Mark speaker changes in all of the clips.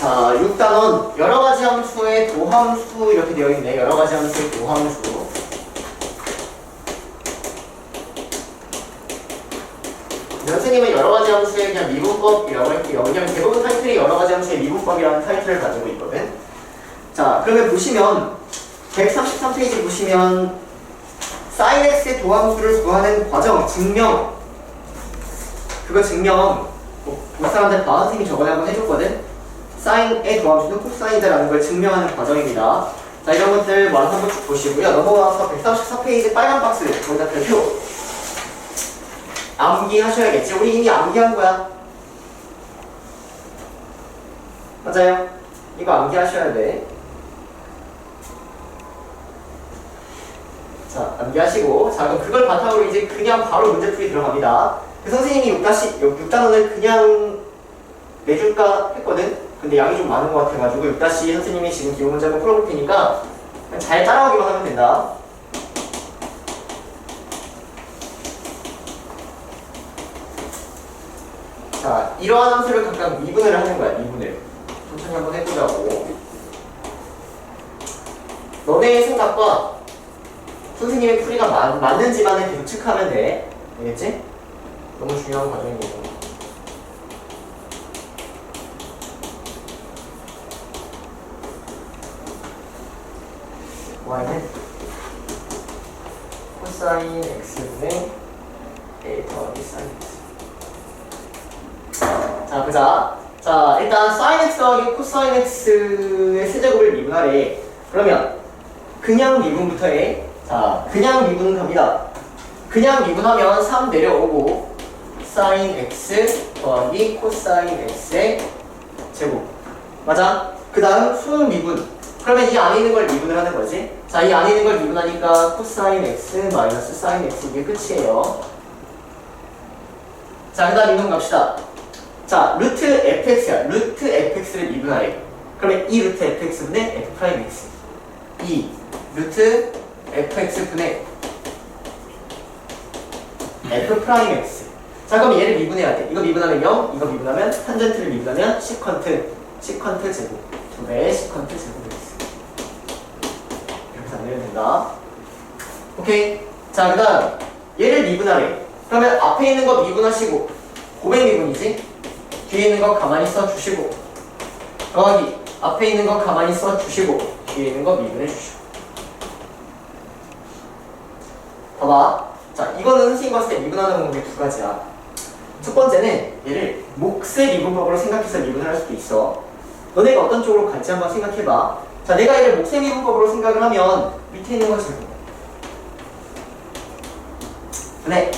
Speaker 1: 자, 6단원 여러 가지 함수의 도함수 이렇게 되어 있네. 여러 가지 함수의 도함수. 선생님은 여러 가지 함수의 그냥 미분법이라고 할게요. 왜냐면 대부분 타이틀이 여러 가지 함수의 미분법이라는 타이틀을 가지고 있거든. 자, 그러면 보시면 133페이지 보시면 sin x의 도함수를 구하는 과정 증명 그거 증명 뭐, 못 사람들 다 선생님이 저번에 한번 해줬거든. 사인의 도함수는 코사인이다라는 걸 증명하는 과정입니다. 자 이런 것들 완 한번 쭉 보시고요. 넘어가서 134페이지 빨간 박스 거기다 별표 암기하셔야겠지. 우리 이미 암기한 거야. 맞아요. 이거 암기하셔야 돼. 자, 암기하시고 자 그럼 그걸 바탕으로 이제 그냥 바로 문제풀이 들어갑니다. 그 선생님이 6다시 6단원을 그냥 내줄까 했거든. 근데 양이 좀 많은 것 같아가지고 6다시 선생님이 지금 기본 문제 한번 풀어볼 테니까 잘 따라오기만 하면 된다. 자, 이러한 함수를 각각 미분을 하는 거야, 미분을. 천천히 한번 해보자고. 너네의 생각과 선생님의 풀이가 맞, 맞는지만을 계속 체크하면 돼. 알겠지? 너무 중요한 과정이고. Y는 코사인 x분의 a 더하기 사인 x. 자, 보자. 자, 일단 사인 x 더하기 코사인 x의 세제곱을 미분하래. 그러면 그냥 미분부터 해. 자, 그냥 미분 갑니다. 그냥 미분하면 3 내려오고 사인 x 더하기 코사인 x의 제곱. 맞아? 그 다음 수능 미분. 그러면 이 안에 있는 걸 미분을 하는 거지. 자, 이 안에 있는 걸 미분하니까 코사인 x 마이너스 사인 x 이게 끝이에요. 자, 그 다음 미분 갑시다. 자, 루트 fx야. 루트 fx를 미분하래. 그러면 이 루트 fx분의 f 프라임 x. 이 루트 fx분의 f 프라임 x. 자, 그럼 얘를 미분해야 돼. 이거 미분하면 0, 이거 미분하면 탄젠트를 미분하면 시컨트, 시컨트 제곱. 두 배의 시컨트 제곱 만들면 된다. 오케이. 자, 그 다음 얘를 미분하래. 그러면 앞에 있는 거 미분하시고 고백 미분이지? 뒤에 있는 거 가만히 써주시고 더하기 앞에 있는 거 가만히 써주시고 뒤에 있는 거 미분해 주시고 봐봐. 자, 이거는 선생님 봤을 때 미분하는 방법이 두 가지야. 첫 번째는 얘를 몫의 미분법으로 생각해서 미분을 할 수도 있어. 너네가 어떤 쪽으로 갈지 한번 생각해봐. 자, 내가 얘를 몫의 미분법으로 생각을 하면 밑에 있는 거 제곱. 네.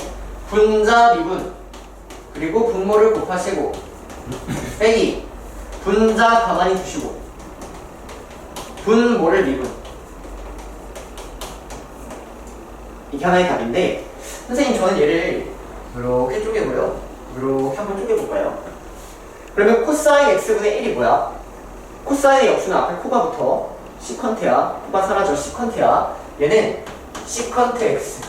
Speaker 1: 분자 미분. 그리고 분모를 곱하시고. 빼기. 분자 가만히 두시고. 분모를 미분. 이게 하나의 답인데 선생님 저는 얘를 이렇게 쪼개고요 이렇게 한번 쪼개볼까요? 그러면 코사인 x분의 1이 뭐야? 코사인의 역수는 앞에 코가 붙어 시컨트야 코가 사라져 시컨트야 얘는 시컨트 x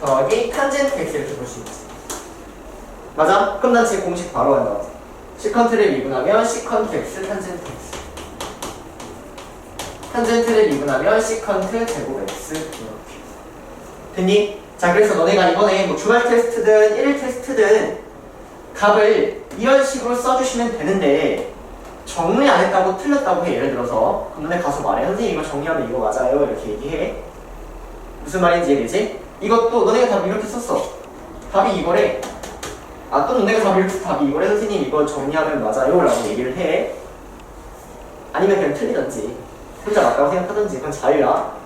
Speaker 1: 더하기 탄젠트 x 이렇게 볼 수 있지. 맞아? 그럼 난제 공식 바로 한다. 시컨트를 미분하면 시컨트 x 탄젠트 x 탄젠트를 미분하면 시컨트 제곱 x 이렇게. 됐니? 자 그래서 너네가 이번에 뭐 주말 테스트든 일일 테스트든 답을 이런 식으로 써주시면 되는데 정리 안 했다고 틀렸다고 해. 예를 들어서 그럼 너네 가서 말해 선생님 이거 정리하면 이거 맞아요? 이렇게 얘기해 무슨 말인지 이해되지? 이것도 너네가 답을 이렇게 썼어. 답이 이거래 아 또 너네가 답을 이렇게 답이 이거래 선생님 이거 정리하면 맞아요? 라고 얘기를 해. 아니면 그냥 틀리던지 혼자 맞다고 생각하던지 그건 자유야.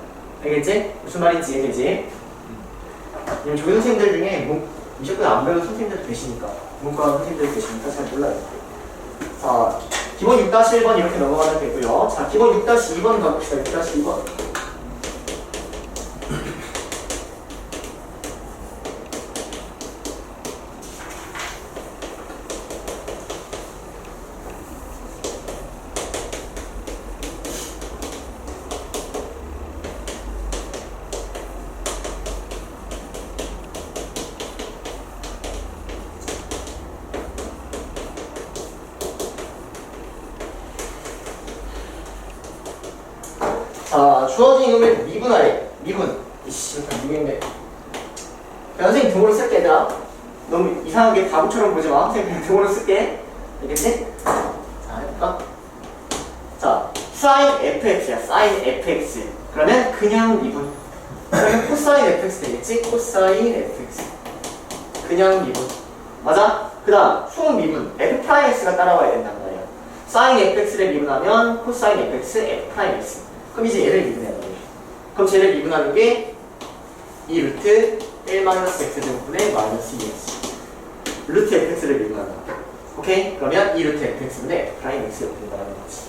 Speaker 1: 알겠지? 무슨 말인지 이해되지? 왜냐면 조교 선생님들 중에 문, 미적분 안 배운 선생님들도 계시니까. 문과 선생님들 계시니까 잘 몰라요. 자, 기본 6-1번 이렇게 넘어가면 되고요. 자, 기본 6-2번 가봅시다. 6-2번. 그냥 미분. 맞아? 그 다음, 수미분. f 프라임 x가 따라와야 된단 말이야. sin fx를 미분하면 코사인 fx, f 프라임 x. 그럼 이제 얘를 미분해야 돼. 그럼 쟤를 미분하는 게2 루트 1 마이너스 x 제곱분의 마이너스 2x. 루트 fx를 미분한다. 오케이? 그러면 2 루트 fx분의 f 프라임 x가 된다는 거지.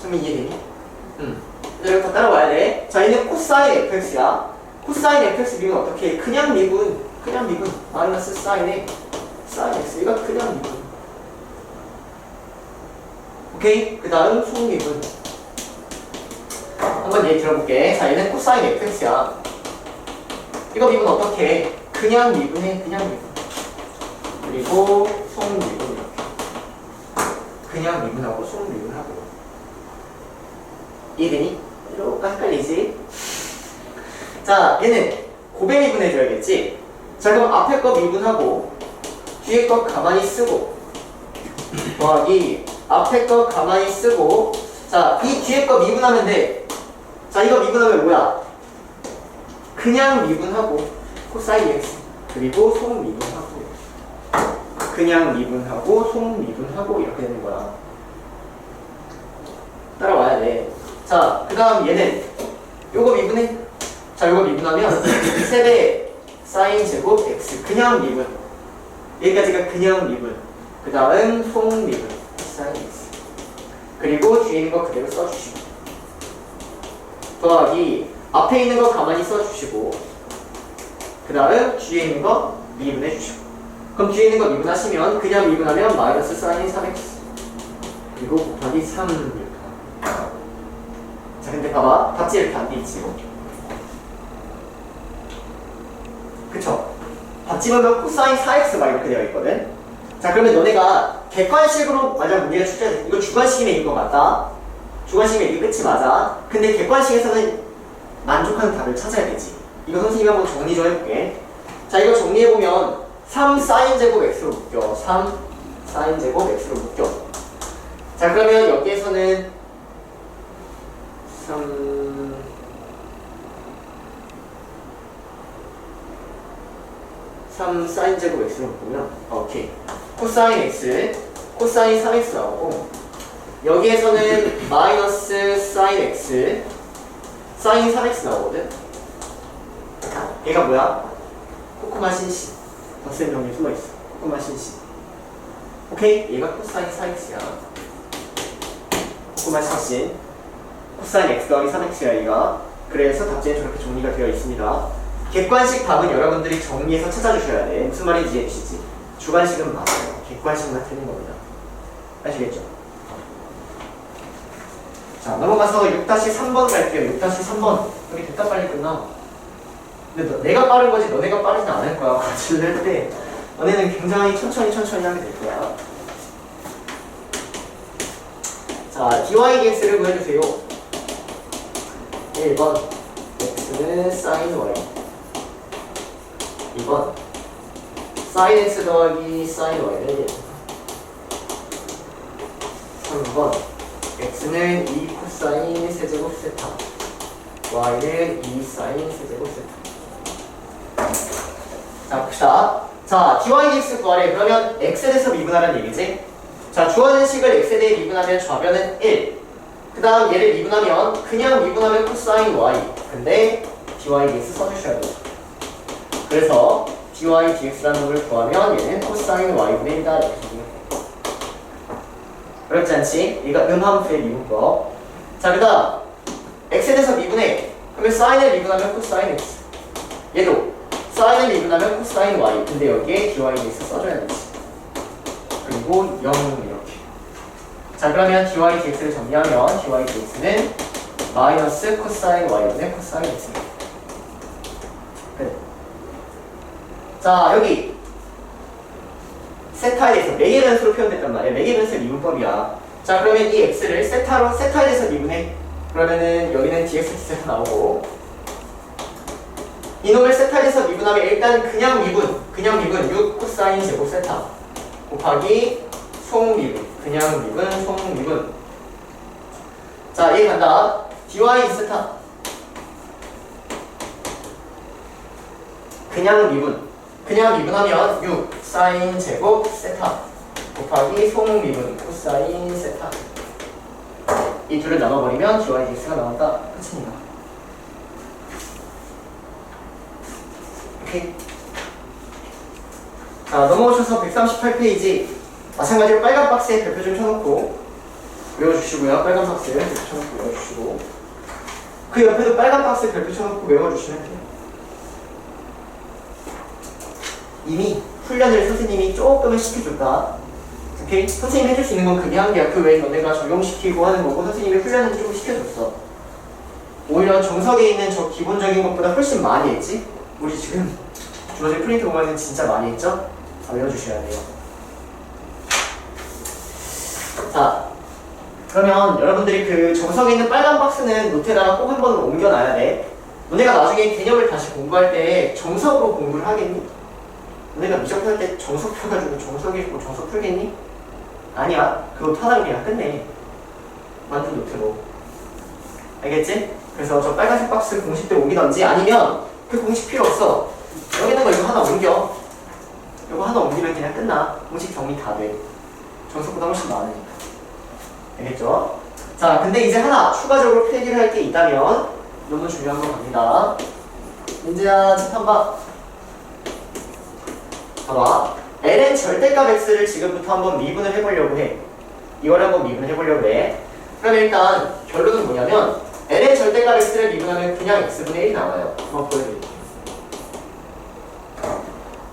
Speaker 1: 좀 이해되니? 응. 이제 다 따라와야 돼. 자, 얘는 코사인 fx야. 코사인 fx 미분 어떻게 해? 그냥 미분. 그냥 미분. 마이너스 사인에 사인 x. 이거 그냥 미분. 오케이? 그 다음 소미분. 한번 얘기 들어볼게. 자, 얘는 코사인 fx야. 이거 미분 어떻게 해? 그냥 미분해. 그냥 미분. 그리고 소미분 이렇게. 그냥 미분하고 소미분하고. 이해되니? 이렇게 헷갈리지? 자, 얘는 고배 미분해줘야겠지? 자, 그럼 앞에 거 미분하고 뒤에 거 가만히 쓰고 더하기 앞에 거 가만히 쓰고 자, 이 뒤에 거 미분하면 돼. 자, 이거 미분하면 뭐야? 그냥 미분하고 코사인 x 그리고 송 미분하고 그냥 미분하고 송 미분하고 이렇게 되는 거야. 따라와야 돼. 자, 그 다음 얘는 요거 미분해. 자, 요거 미분하면 세배 사인 제곱 x 그냥 미분. 여기까지가 그냥 미분. 그 다음 송 미분 사인 x. 그리고 뒤에 있는 거 그대로 써주시고. 더하기 앞에 있는 거 가만히 써주시고. 그 다음 뒤에 있는 거 미분해 주시고. 그럼 뒤에 있는 거 미분하시면 그냥 미분하면 마이너스 사인 3x. 그리고 곱하기 3 이렇게. 자 근데 봐봐 답지 이렇게 안돼 있지 그쵸? 답지 보면 코사인 4x가 이렇게 되어 있거든? 자 그러면 너네가 객관식으로 만약 문제가 출제돼 이거 주관식이면 이거 맞다? 주관식이면 이게 끝이 맞아? 근데 객관식에서는 만족하는 답을 찾아야 되지. 이거 선생님이 한번 정리 좀 해볼게. 자 이거 정리해보면 3 사인 제곱 x로 묶여. 3 사인 제곱 x로 묶여. 자 그러면 여기에서는 3 3 사인 제곱 x로 보면 오케이. 코사인 x 코사인 3x 나오고 여기에서는 마이너스 사인 x 사인 3x 나오거든? 얘가 뭐야? 코코마 신신 덧셈 명이 숨어있어. 코코마 신신 오케이? 얘가 코사인 4x야. 코코마 신신 코사인 x 더하기 3x야 이가. 그래서 답지는 저렇게 정리가 되어 있습니다 객관식 답은 여러분들이 정리해서 찾아주셔야 돼. 무슨 말인지 이해해주시지? 주관식은 맞아요. 객관식만 틀린 겁니다. 아시겠죠? 자 넘어가서 6-3번 갈게요. 6-3번. 여기 됐다 빨리 끝나. 근데 너, 내가 빠른 거지 너네가 빠르진 않을 거야. 같이 할때. 너네는 굉장히 천천히 천천히 하게 될 거야. 자 dy dx를 구해주세요. 1번 x는 sin y 2번 sin x 더하기 sin y를 3번 x는 2 코사인 세제곱 세타 y는 2 사인 세제곱 세타. 자 봅시다. 자 dy dx 구하래 그러면 x에 대해서 미분하라는 얘기지. 자 주어진 식을 x에 대해 미분하면 좌변은 1그 다음 얘를 미분하면 그냥 미분하면 코사인 y. 근데 dy dx 써주셔야 돼요 그래서 dy dx라는 놈을 구하면 얘는 코사인 y분의 1이다 이렇게 적용해 어렵지 않지? 이거 음함수의 미분법 자그 다음. X에 대해서 미분해. 그러면 사인을 미분하면 코사인 x. 얘도 사인을 미분하면 코사인 y. 근데 여기에 dy dx 써줘야 되지. 그리고 0 이렇게. 자 그러면 dy dx를 정리하면 dy dx는 마이너스 코사인 y분의 코사인 x입니다 자 여기. 세타에 대해서 매개 변수로 표현됐단 말이야. 매개 변수의 미분법이야. 자 그러면 이 x를 세타로 세타에 대해서 미분해. 그러면은 여기는 dx dx가 나오고. 이놈을 세타에서 미분하면 일단 그냥 미분 그냥 미분. 6 코사인 제곱 세타 곱하기 송 미분. 그냥 미분 송 미분. 자얘 간다. dy 세타. 그냥 미분 그냥 미분하면 6 사인 제곱 세타 곱하기 송 미분 코사인 세타. 이 둘을 나눠버리면 dy dx가 나온다. 끝입니다. 오케이. 자 넘어오셔서 138페이지. 마찬가지로 빨간 박스에 별표 좀 쳐놓고 외워주시고요. 빨간 박스에 별표 쳐놓고 외워주시고. 그 옆에도 빨간 박스에 별표 쳐놓고 외워주시면 돼요 이미 훈련을 선생님이 조금은 시켜줬다 오케이? 선생님이 해줄 수 있는 건 그게 한계야 그 외에 너네가 적용시키고 하는 거고 선생님이 훈련을 좀 시켜줬어 오히려 정석에 있는 저 기본적인 것보다 훨씬 많이 했지? 우리 지금 주어진 프린트 보면은 진짜 많이 했죠? 다 외워주셔야 돼요. 자, 그러면 여러분들이 그 정석에 있는 빨간 박스는 노트에다가 꼭 한 번은 옮겨놔야 돼. 너네가 나중에 개념을 다시 공부할 때 정석으로 공부를 하겠니? 너네가 미적할 때 정석 펴가지고 정석 읽고 정석 풀겠니? 아니야. 그 하나 그냥 끝내. 만든 노트로. 알겠지? 그래서 저 빨간색 박스 공식대로 옮기던지 아니면 그 공식 필요 없어. 여기 있는 거 이거 하나 옮겨. 이거 하나 옮기면 그냥 끝나. 공식 정리 다 돼. 정석보다 훨씬 많으니까. 알겠죠? 자, 근데 이제 하나 추가적으로 필기를 할 게 있다면 너무 중요한 거 갑니다. 민지야, 책한 봐. 봐봐. ln 절대값 x를 지금부터 한번 미분을 해보려고 해. 이걸 한번 미분을 해보려고 해. 그러면 일단 결론은 뭐냐면 ln 절대값 x를 미분하면 그냥 x분의 1이 나와요. 한번 보여드릴게요.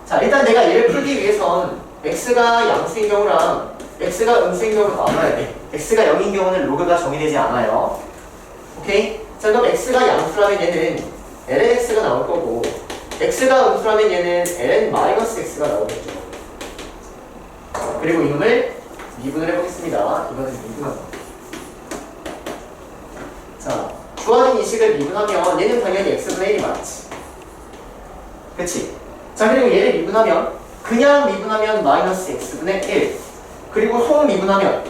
Speaker 1: 자, 일단 내가 얘를 풀기 위해선 x가 양수인 경우랑 x가 음수인 경우를 나눠야 돼. x가 0인 경우는 로그가 정의되지 않아요. 오케이? 자, 그럼 x가 양수라면 얘는 lnx가 나올 거고 x가 음수라면 얘는 ln-x가 나오겠죠. 그리고 이놈을 미분을 해보겠습니다. 이거는 미분하고. 자, 주어진 이식을 미분하면 얘는 당연히 x분의 1이 맞지. 그치? 자, 그리고 얘를 미분하면 그냥 미분하면 마이너스 x분의 1 그리고 송 미분하면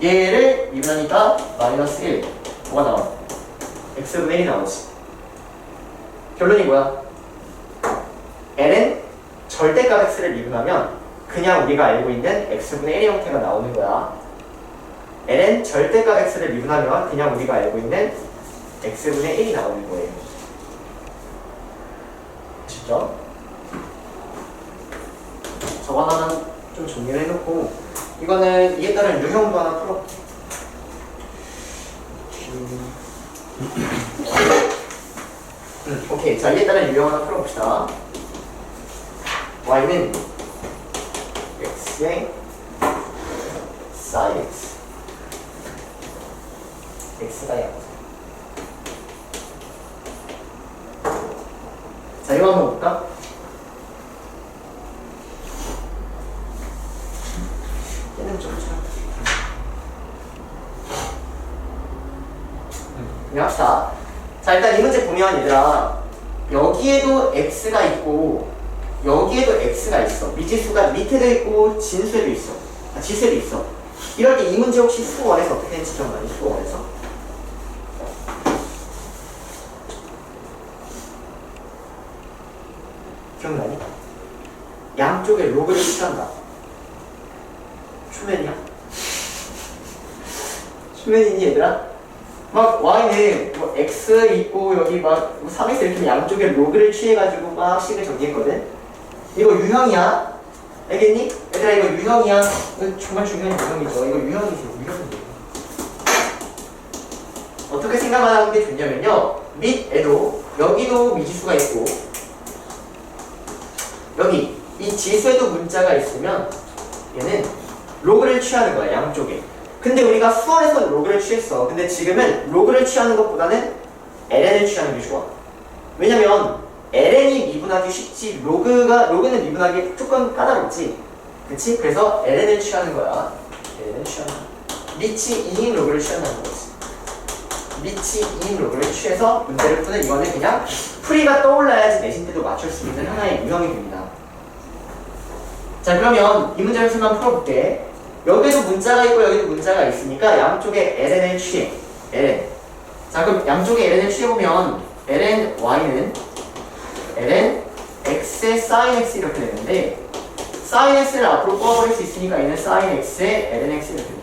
Speaker 1: 얘를 미분하니까 마이너스 1 뭐가 나와? x분의 1이 나오지 결론이 뭐야? L은 절대값 x를 미분하면 그냥 우리가 알고 있는 x분의 1의 형태가 나오는 거야. L은 절대값 x를 미분하면 그냥 우리가 알고 있는 x분의 1이 나오는 거예요. 아시죠? 저거 하나는 좀 정리를 해놓고 이거는 이에 따른 유형도 하나 풀어. 음, 오케이. 자 이에 따른 유형 하나 풀어봅시다 y는 x의 sin x x가 양수 자 이거 한번 볼까? 얘는 좀 잘. 합시다. 자, 일단 이 문제 보면 얘들아, 여기에도 x가 있고, x가 있어. 미지수가 밑에도 있고, 진수에도 있어. 아, 지수에도 있어. 이럴 때 이 문제 혹시 수원에서 어떻게 기억나니? 수원에서. 기억나니? 양쪽에 로그를 취한다. 추면이야? 추면이니 얘들아? 막 y는 뭐 x 있고 여기 막 3x 이렇게 양쪽에 로그를 취해가지고 막 식을 정리했거든? 이거 유형이야? 알겠니? 얘들아 이거 유형이야? 이거 정말 중요한 유형이죠 이거 유형이지 유형이에요 어떻게 생각하는 게 좋냐면요 밑에도 여기도 미지수가 있고 여기 이 지수에도 문자가 있으면 얘는 로그를 취하는 거야 양쪽에 근데 우리가 수원에서 로그를 취했어 근데 지금은 로그를 취하는 것보다는 ln을 취하는 게 좋아 왜냐면 ln이 미분하기 쉽지 로그가 로그는 미분하기 조금 까다롭지 그치? 그래서 ln을 취하는 거야 ln을 취하는 밑이 2인 로그를 취한다는 거지 미치 2인 로그를 취해서 문제를 푸는 이거는 그냥 풀이가 떠올라야지 내신 때도 맞출 수 있는 하나의 유형이 됩니다. 자 그러면 이 문제를 수만 풀어볼게. 여기도 문자가 있고 여기도 문자가 있으니까 양쪽에 ln을 취해. ln. 자 그럼 양쪽에 ln을 취해보면 ln y는 ln x의 sin x 이렇게 되는데 sin x를 앞으로 뽑아버릴 수 있으니까 얘는 sin x의 ln x 이렇게 됩니다.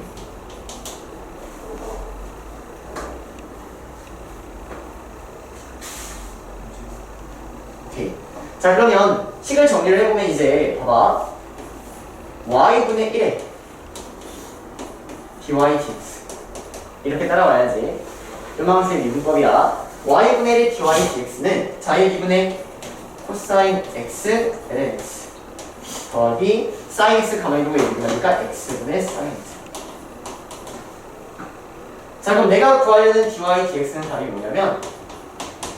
Speaker 1: 오케이. 자 그러면 식을 정리를 해보면 이제 봐봐 y분의 1에 dy dx 이렇게 따라와야지 요만큼의 미분법이야 y분의 1의 dy dx는 자의 미분의 코사인 x ln x 더하기 sin x 가만히 두고 얘기하니까 x분의 sin x. 자 그럼 내가 구하려는 dy dx는 답이 뭐냐면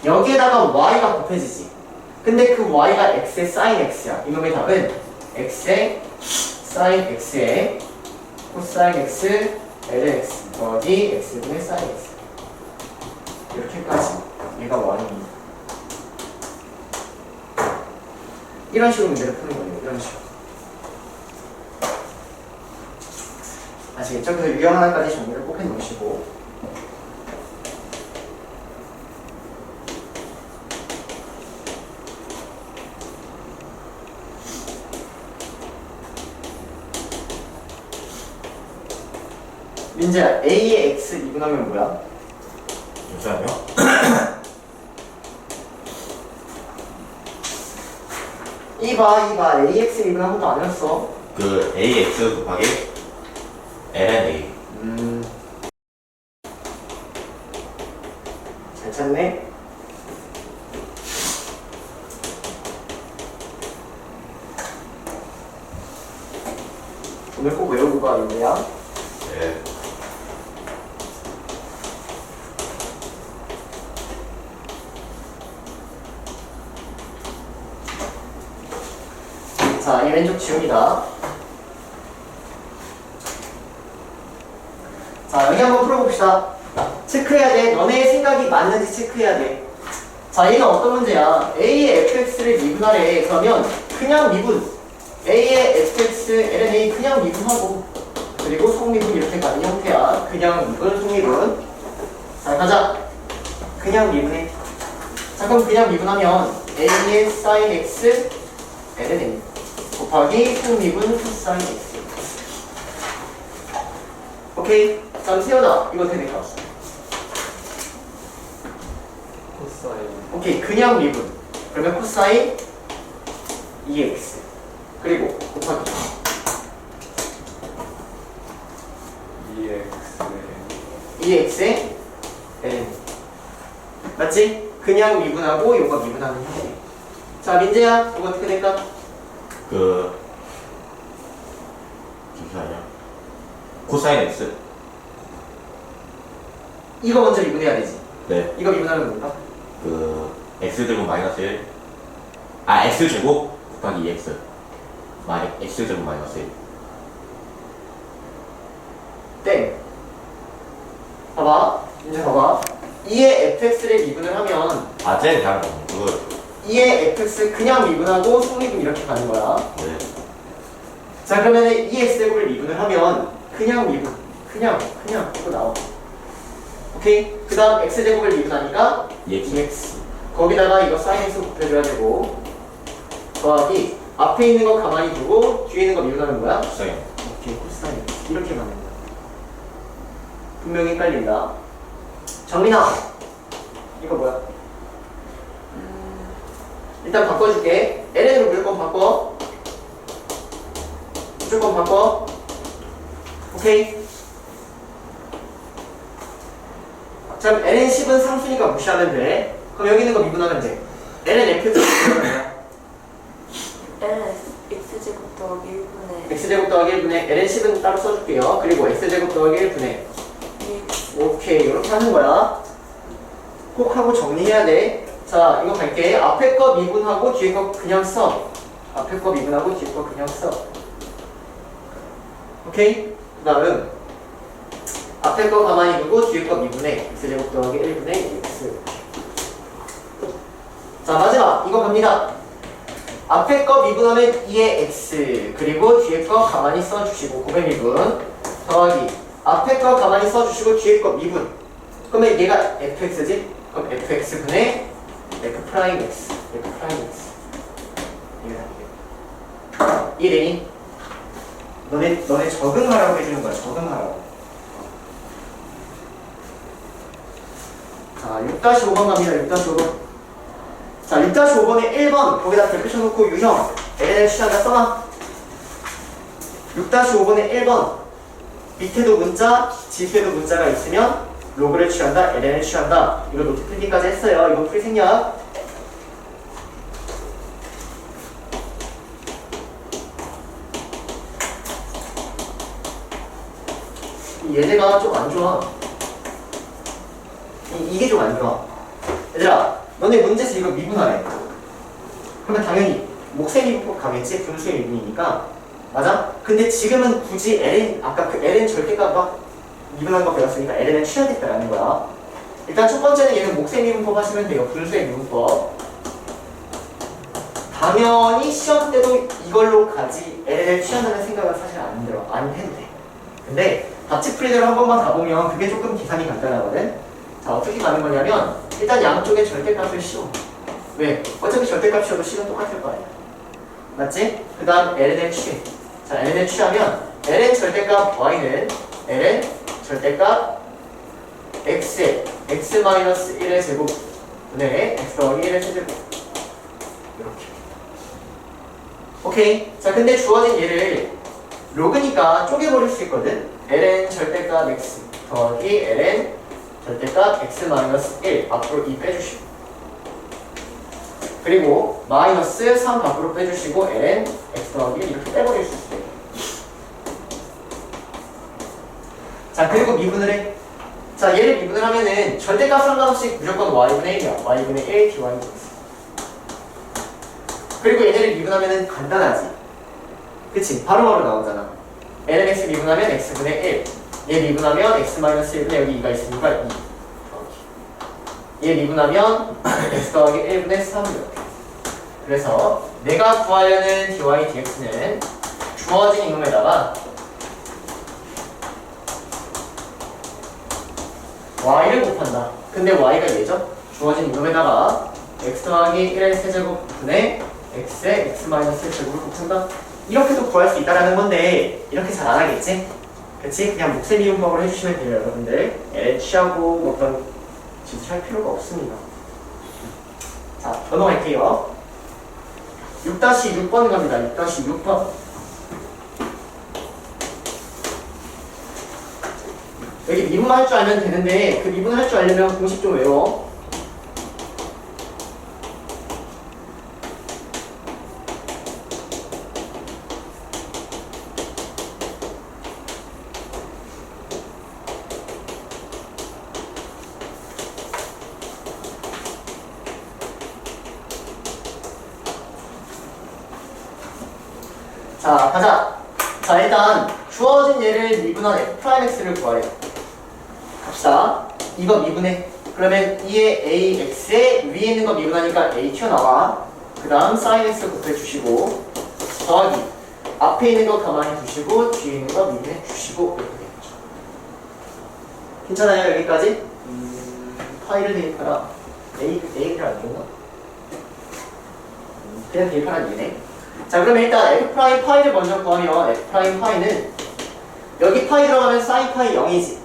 Speaker 1: 여기에다가 y가 곱해지지. 근데 그 y가 x의 sin x야. 이놈의 답은 x의 sin x의 코사인 x ln x 더하기 x분의 sin x. 이렇게까지 얘가 y입니다 이런 식으로 문제를 푸는 거예요. 이런 식으로. 아시겠죠? 그래서 유형 하나까지 정리를 꼭 해놓으시고 민재야 A의 X 미분하면 뭐야? 이봐 이봐. Ax 2분 한 번도 안 했어.
Speaker 2: 그 AX 곱하기 LN A.
Speaker 1: 음잘 찾네. 오늘 꼭 외우고 가는데요.
Speaker 2: 네.
Speaker 1: 이 왼쪽 지웁니다. 자, 여기 한번 풀어봅시다. 체크해야 돼. 너네의 생각이 맞는지 체크해야 돼. 자, 얘는 어떤 문제야? A의 fx를 미분하래. 그러면 그냥 미분. A의 fx, lna 그냥 미분하고 그리고 속미분 이렇게 가는 형태야. 그냥 미분, 속미분. 자, 가자. 그냥 미분해. 자, 그럼 그냥 미분하면 A의 sin x, lna 곱하기 속미분 코사인 x. 오케이. 자, 그럼 세연아, 이거 될까?
Speaker 3: 코사인
Speaker 1: 오케이 그냥 미분 그러면 코사인 2x 그리고 곱하기
Speaker 3: EX의
Speaker 1: 2x의 ln 맞지? 그냥 미분하고 요거 미분하는 형태 자 민재야 이거 어떻게 될까?
Speaker 2: 그 잠시만요. 코사인 x.
Speaker 1: 이거 먼저 미분해야 되지
Speaker 2: 네.
Speaker 1: 이거 미분하면 뭔가?
Speaker 2: 그 x 제곱 마이너스 1. 아 x 제곱 곱하기 2x. 마이 x 제곱 마이너스 1.
Speaker 1: 땡 봐봐 민재 봐봐 2의 fx를 미분을 하면
Speaker 2: 아 쟤는 다른 거. 그거
Speaker 1: 2의 fx 그냥 미분하고 속미분 이렇게 가는 거야.
Speaker 2: 네.
Speaker 1: 자 그러면 2x제곱을 미분을 하면 그냥 미분 그냥 그냥 이거 나와. 오케이? 그 다음 x제곱을 미분하니까
Speaker 2: 2x.
Speaker 1: 2x 거기다가 이거 사인스 곱해줘야 되고 더하기 앞에 있는 거 가만히 두고 뒤에 있는 거 미분하는 거야?
Speaker 2: 코사인.
Speaker 1: 오케이 코사인. 이렇게 가는 거야. 분명히 헷갈린다. 정민아 이거 뭐야 일단 바꿔줄게. Ln으로 무조건 바꿔. 무조건 바꿔. 오케이? 자 그럼 ln 10은 상수니까 무시하면 돼. 그럼 여기 있는 거 미분하면 돼. Ln 미분하면 뭐야.
Speaker 4: L은 x제곱 더하기 1분의
Speaker 1: x제곱 더하기 1분의 ln 10은 따로 써줄게요. 그리고 x제곱 더하기 1분의
Speaker 4: 2x
Speaker 1: 오케이. 이렇게 하는 거야. 꼭 하고 정리해야 돼 자 이거 갈게. 앞에 거 미분하고 뒤에 거 그냥 써. 앞에 거 미분하고 뒤에 거 그냥 써. 오케이? 그 다음 앞에 거 가만히 두고 뒤에 거 미분해. x제곱 더하기 1분의 2x 자 마지막. 이거 갑니다. 앞에 거 미분하면 2의 x 그리고 뒤에 거 가만히 써주시고 고백 미분. 더하기. 앞에 거 가만히 써주시고 뒤에 거 미분. 그러면 얘가 fx지? 그럼 fx분의 f 프라임 x f 프라임 x 이해되니? 너네 너네 적응하라고 해주는 거야 적응하라고. 자 6-5번 갑니다 6-5번. 자 6-5번에 1번. 거기다 별 펼쳐놓고 유형 LNL 취한다 써놔. 6-5번에 1번. 밑에도 문자 뒤에도 문자가 있으면 로그를 취한다 LN을 취한다. 이거 노트 필기까지 했어요. 이거 풀이 생략. 이 얘네가 좀 안 좋아. 이, 이게 좀 안 좋아. 얘들아 너네 문제에서 이거 미분하래. 그러면 당연히 목세 미분 가겠지? 분수의 미분이니까. 맞아? 근데 지금은 굳이 ln 아까 그 ln 절대값 미분한 거 배웠으니까 ln을 취하겠다라는 거야 일단 첫 번째는 얘는 목세 미분법 하시면 돼요. 분수의 미분법. 당연히 시험 때도 이걸로 가지 ln을 취한다는 생각은 사실 안 들어. 안 해도 돼. 근데 답지 풀이대로 한 번만 가보면 그게 조금 계산이 간단하거든. 자 어떻게 가는 거냐면 일단 양쪽에 절대값을 씌워. 왜? 어차피 절대값 씌워도 식은 똑같을 거 아니야. 맞지? 그 다음 ln을 취해 자 ln을 취하면 ln 절대값 y는 ln 절대값 x에 x-1의 제곱 분의 x 더하기 1의 세제곱. 이렇게. 오케이? 자 근데 주어진 얘를 로그니까 쪼개버릴 수 있거든. ln 절대값 x 더하기 ln 절대값 x-1 앞으로 2 빼주시고. 그리고 마이너스 3 밖으로 빼주시고 ln x 더하기 1 이렇게 빼버릴 수 있어요 자 그리고 미분을 해. 자 얘를 미분을 하면은 절대값 상관없이 무조건 y분의 1이야 y분의 1 dy x 그리고 얘네를 미분하면은 간단하지 그치 바로바로 나오잖아 ln x 미분하면 x분의 1. 얘 미분하면 x-1분의 여기 2가 있으니까 2. 얘 미분하면 x 더하기 1분의 3 이렇게. 그래서 내가 구하려는 dy dx는 주어진 이놈에다가 y를 곱한다. 근데 y가 얘죠? 주어진 이놈에다가 x 더하기 1의 세제곱 분의 x의 x-1 제곱을 곱한다. 이렇게도 구할 수 있다라는 건데 이렇게 잘 안 하겠지? 그치? 그냥 목세 미분법을 해주시면 돼요 여러분들 애 취하고 뭐 그런 지체할 필요가 없습니다 자 넘어갈게요 6-6번 갑니다 6-6번 여기 미분만 할줄 알면 되는데 그 미분 할 줄 알려면 공식 좀 외워 자, 가자. 자, 일단 주어진 얘를 미분한 f'x를 구하래. 갑시다. 이거 미분해. 그러면 2의 ax에 위에 있는 거 미분하니까 a 튀어나와. 그 다음 sin x 곱해주시고 더하기 앞에 있는 거 가만히 두시고 뒤에 있는 거 미분해 주시고 이렇게 되겠죠. 괜찮아요 여기까지? 음, 파일을 대입하라. a a를 안 줬나? 음, 그냥 대입하라는 얘네. 자 그러면 일단 f 파이를 먼저 구하면 f 파이는 여기 파이 들어가면 사인 파이 0이지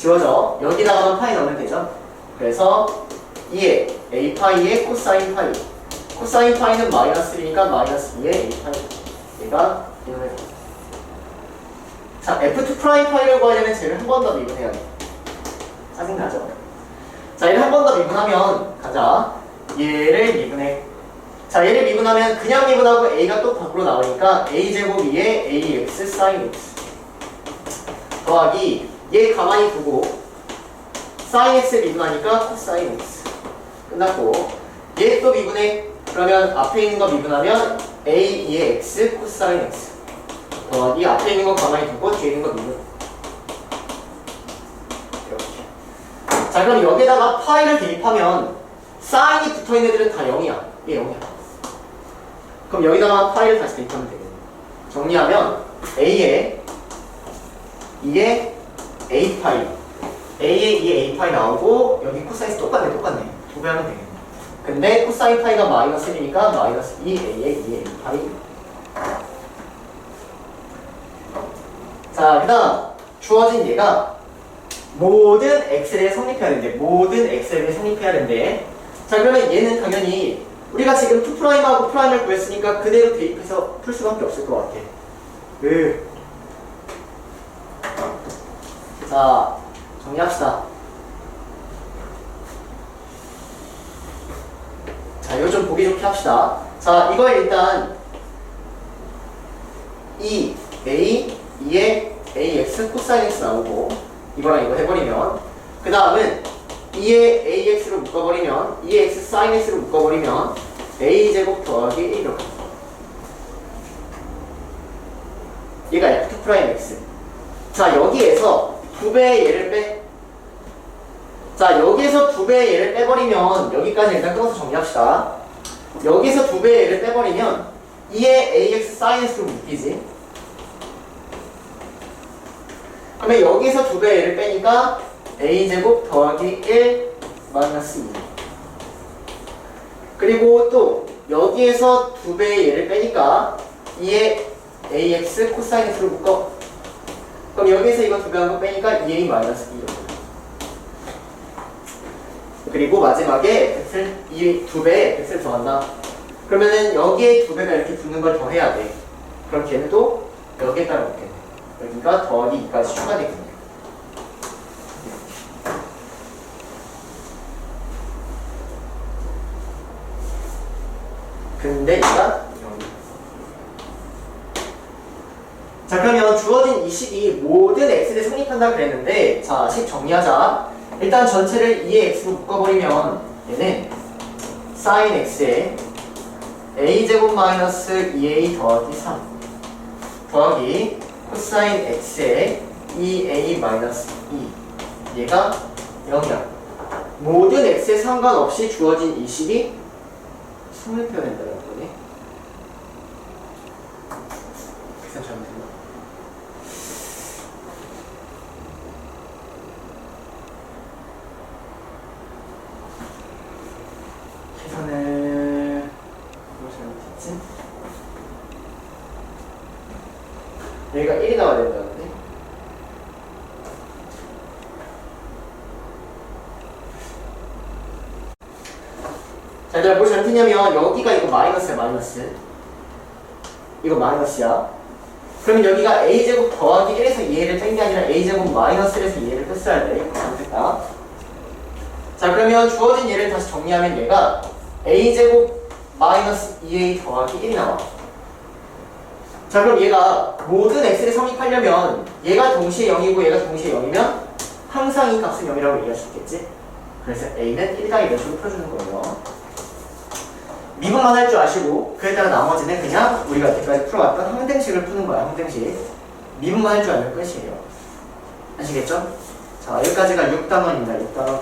Speaker 1: 지워져. 여기다가만 파이 넣으면 되죠? 그래서 2에 a 파이에 코사인 파이. 코사인 파이는 마이너스 1이니까 마이너스 2에 a 파이 얘가 이놈의 자 f2 프라임 파이를 구하려면 쟤를 한 번 더 미분해야 돼 짜증나죠? 자 얘를 한 번 더 미분하면 가자. 얘를 미분해. 자 얘를 미분하면 그냥 미분하고 a가 또 밖으로 나오니까 a제곱 2에 ax sin x 더하기 얘 가만히 두고 sin x 미분하니까 cosine x 끝났고 얘 또 미분해. 그러면 앞에 있는 거 미분하면 a 2의 x cosine x 더하기 앞에 있는 거 가만히 두고 뒤에 있는 거 미분. 자 그럼 여기다가 파이를 대입하면 사인이 붙어있는 애들은 다 0이야. 이게 0이야. 그럼 여기다가 파이를 다시 대입하면 되겠네. 정리하면 A에 2에 A 파이 A에 2에 A 파이 나오고 여기 코사인 똑같네 똑같네. 두배 하면 되겠네. 근데 코사인 파이가 마이너스 1이니까 마이너스 2A에 2A 파이 자, 그 다음 주어진 얘가 모든 x에 성립해야 되는데 모든 x에 성립해야 되는데. 자 그러면 얘는 당연히 우리가 지금 2'하고 프라임을 구했으니까 그대로 대입해서 풀 수밖에 없을 것 같아. 으. 자 정리합시다. 자좀 보기 좋게 합시다. 자 이거 일단 2 a 2에 ax 코사인 x 나오고 이거랑 이거 해버리면 그 다음은 2에 ax로 묶어버리면 2에 x sin x로 묶어버리면 a제곱 더하기 1 이렇게 얘가 f 프라임 x. 자 여기에서 두 배의 얘를 빼. 자 여기에서 두 배의 얘를 빼버리면 여기까지 일단 끊어서 정리합시다. 여기서 두 배의 얘를 빼버리면 2의 ax x로 묶이지. 그러면 여기서 두 배의 얘를 빼니까 a제곱 더하기 1 마이너스 2. 그리고 또 여기에서 두 배의 얘를 빼니까 2의 ax 코사인 x로 묶어. 그럼 여기서 이거 두배한거 빼니까 2a 마이너스 2 그리고 마지막에 x를 이두 배에 x를 더한다. 그러면은 여기에 두 배가 이렇게 붙는 걸 더해야 돼. 그럼 걔는 또 여기에 따라 붙겠네. 여기가 더하기 2까지 추가되겠네. 근데 얘가 0. 자 그러면 주어진 이 모든 x를 성립한다 그랬는데 자 식 정리하자. 일단 전체를 2의 x로 묶어버리면 얘는 sin x에 a제곱 마이너스 2a 더하기 3 더하기 코사인 x에 2a 마이너스 2 얘가 0이야. 모든 x에 상관없이 주어진 이 식이 성립해야 된다는 거네 계산 잘못했나? 계산을 뭘 잘못했지? 여기가 1이 나와야 된다는데? 자 얘들아 뭘 잘못했냐면 여기가 이거 마이너스야 마이너스. 이거 마이너스야. 그러면 여기가 a제곱 더하기 1에서 2a를 뺀 게 아니라 a제곱 마이너스 1에서 2a를 뺐어야 돼. 잘못했다. 자 그러면 주어진 얘를 다시 정리하면 얘가 a제곱 마이너스 2a 더하기 1이 나와 자 그럼 얘가 모든 x를 성립하려면 얘가 동시에 0이고 얘가 동시에 0이면 항상 이 값은 0이라고 얘기할 수 있겠지? 그래서 a는 1당 이런 식으로 풀어주는 거예요? 미분만 할 줄 아시고 그에 따라 나머지는 그냥 우리가 여태까지 풀어왔던 항등식을 푸는 거야 항등식. 미분만 할 줄 알면 끝이에요. 아시겠죠? 자 여기까지가 6단원입니다 6단원